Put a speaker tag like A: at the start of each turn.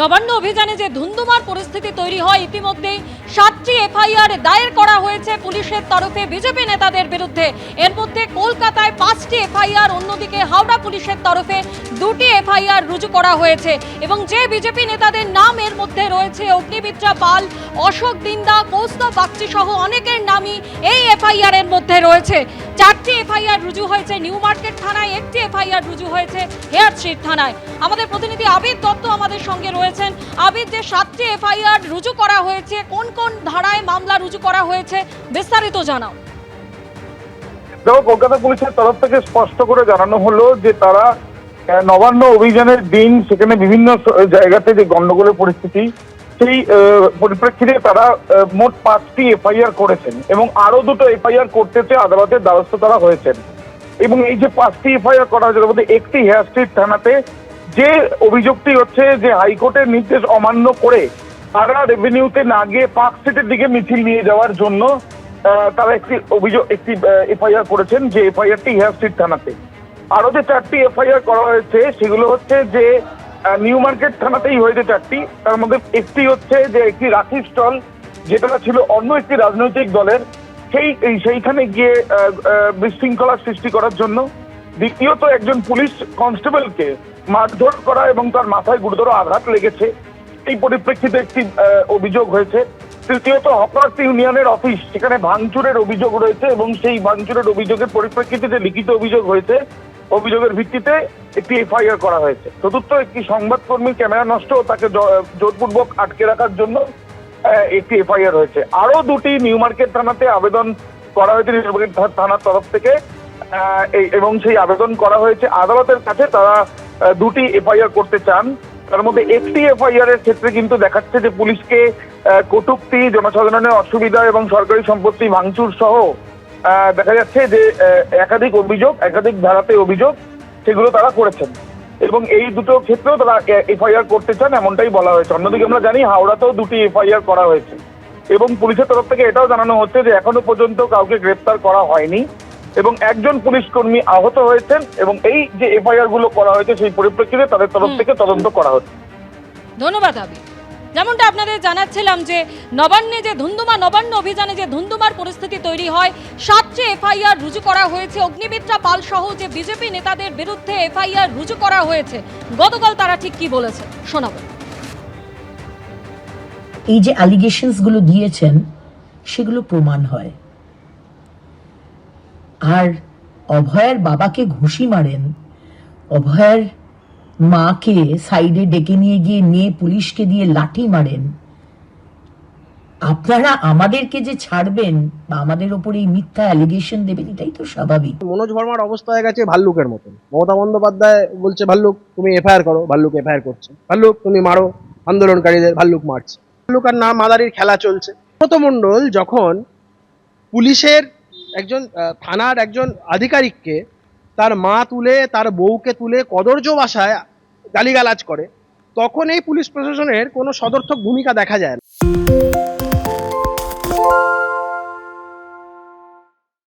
A: নবান্ন অভিযানে যে ধুন্ধুমার পরিস্থিতি তৈরি হয় ইতিমধ্যেই সাতটি এফআইআর দায়ের করা হয়েছে পুলিশের তরফে। বিজেপি নেতাদের বিরুদ্ধে এর মধ্যে কলকাতায় পাঁচটি এফআইআর, অন্যদিকে হাওড়া পুলিশের তরফে দুটি এফআইআর রুজু করা হয়েছে। এবং যে বিজেপি নেতাদের নাম এর মধ্যে রয়েছে অগ্নিমিত্রা পাল, অশোক দিন্দা, কৌস্তব বাগচি সহ অনেকের নামই এই এফআইআর এর মধ্যে রয়েছে। চারটি এফআইআর রুজু হয়েছে নিউ মার্কেট থানায়, একটি এফআইআর রুজু হয়েছে হেয়ার থানায়। আমাদের প্রতিনিধি আবির দত্ত আমাদের সঙ্গে রয়েছেন। আবির, যে সাতটি এফআইআর রুজু করা হয়েছে, কোন কোন ধারায় মামলা রুজু করা হয়েছে, বিস্তারিত জানাও।
B: দেখো, কলকাতা পুলিশের তরফ থেকে স্পষ্ট করে জানানো হলো যে তারা নবান্ন অভিযানের দিন সেখানে বিভিন্ন জায়গাতে যে গন্ডগোলের পরিস্থিতি, সেই পরিপ্রেক্ষিতে তারা মোট পাঁচটি এফআইআর করেছেন এবং আরও দুটো এফআইআর করতে চেয়ে আদালতের দ্বারস্থ তারা হয়েছেন। এবং এই যে পাঁচটি এফআইআর করা হয়েছে, তার মধ্যে একটি হেয়ার স্ট্রিট থানাতে যে অভিযোগটি হচ্ছে যে হাইকোর্টের নির্দেশ অমান্য করে তারা রেভিনিউতে না গিয়ে পার্ক স্ট্রিটের দিকে মিছিল নিয়ে যাওয়ার জন্য তারা একটি অভিযোগ, একটি এফআইআর করেছেন যে এফআইআরটি হেয়ার স্ট্রিট থানাতে। আরও যে চারটি এফআইআর করা হয়েছে, সেগুলো হচ্ছে যে নিউ মার্কেট থানাতেই হয়েছে চারটি। তার মধ্যে একটি হচ্ছে যে একটি রাখি স্টল, যেটা ছিল অন্য একটি রাজনৈতিক দলের। সেই, সেইখানে গিয়ে বিশৃঙ্খলা সৃষ্টি করার জন্য। দ্বিতীয়ত একজন পুলিশ কনস্টেবলকে মারধর করা এবং তার মাথায় গুরুতর আঘাত লেগেছে। এই পরিপ্রেক্ষিতে একটি অভিযোগ হয়েছে। তৃতীয়ত হকার্স ইউনিয়নের অফিস, সেখানে ভাঙচুরের অভিযোগ রয়েছে এবং সেই ভাঙচুরের অভিযোগের পরিপ্রেক্ষিতে যে লিখিত অভিযোগ হয়েছে। অভিযোগের ভিত্তিতে একটি এফআইআর করা হয়েছে। চতুর্থ, একটি সংবাদকর্মীর ক্যামেরা নষ্ট তাকে জোরপূর্বক আটকে রাখার জন্য একটি এফআইআর হয়েছে। আরও দুটি নিউ মার্কেট থানাতে আবেদন করা হয়েছে, নিউ মার্কেট থানার তরফ থেকে এবং সেই আবেদন করা হয়েছে। আদালতের কাছে তারা দুটি এফআইআর করতে চান। তার মধ্যে একটি এফআইআর এর ক্ষেত্রে কিন্তু দেখাচ্ছে যে পুলিশকে কটূক্তি, জনসাধারণের অসুবিধা এবং সরকারি সম্পত্তি ভাঙচুর সহ দেখা যাচ্ছে যে একাধিক অভিযোগ, একাধিক ধারাতে অভিযোগ সেগুলো তারা করেছেন। এবং এই দুটো ক্ষেত্রেও তারা এফআইআর করতে চান এমনটাই বলা হয়েছে। অন্যদিকে আমরা জানি হাওড়াতেও দুটি এফআইআর করা হয়েছে। এবং পুলিশের তরফ থেকে এটাও জানানো হচ্ছে যে এখনও পর্যন্ত কাউকে গ্রেপ্তার করা হয়নি। এবং একজন পুলিশ কর্মী আহত হয়েছেন এবং এই যে এফআইআরগুলো করা হয়েছে সেই পরিপ্রেক্ষিতে তাদের তরফ থেকে তদন্ত করা হচ্ছে।
A: ধন্যবাদ আবির। যেমনটা আপনাদের জানাচ্ছিলাম যে নবান্নে যে ধুন্ধুমা নবান্ন অভিযানে যে ধুন্ধুমার পরিস্থিতি তৈরি হয় সাতটি এফআইআর রুজু করা হয়েছে। অগ্নিমিত্রা পাল সহ যে বিজেপি নেতাদের বিরুদ্ধে এফআইআর রুজু করা হয়েছে গতকাল তারা ঠিক কি বলেছে শোনাবো।
C: এই যে অ্যালিগেশনসগুলো দিয়েছেন সেগুলো প্রমাণ হয়। আর অভয়ের বাবাকে ঘুষি মারেন। অভয়ের মাকে সাইডে ডেকে নিয়ে গিয়ে মেয়ে পুলিশকে দিয়ে লাঠি মারেন। আপনারা আমাদেরকে যে ছাড়বেন বা আমাদের ওপর এই মিথ্যা অ্যালিগেশন দেবেন, এটাই তো স্বাভাবিক।
D: মনোজ ভার্মার অবস্থা হয়ে গেছে ভাল্লুকের মতন। মমতা বন্দ্যোপাধ্যায় বলছে, ভাল্লুক, তুমি এফআইআর করো, ভাল্লুক এফআইআর করছে। ভাল্লুক, তুমি মারো, আন্দোলনকারীদের ভাল্লুক মারছে। ভাল্লুক আর না মাদারির খেলা চলছে। মমত মণ্ডল যখন পুলিশের একজন থানার একজন আধিকারিককে তার মা তুলে, তার বউকে তুলে কদর্য ভাষায় গালিগালাজ করে, তখন এই পুলিশ প্রশাসনের কোনো সদর্থক ভূমিকা দেখা যায় না।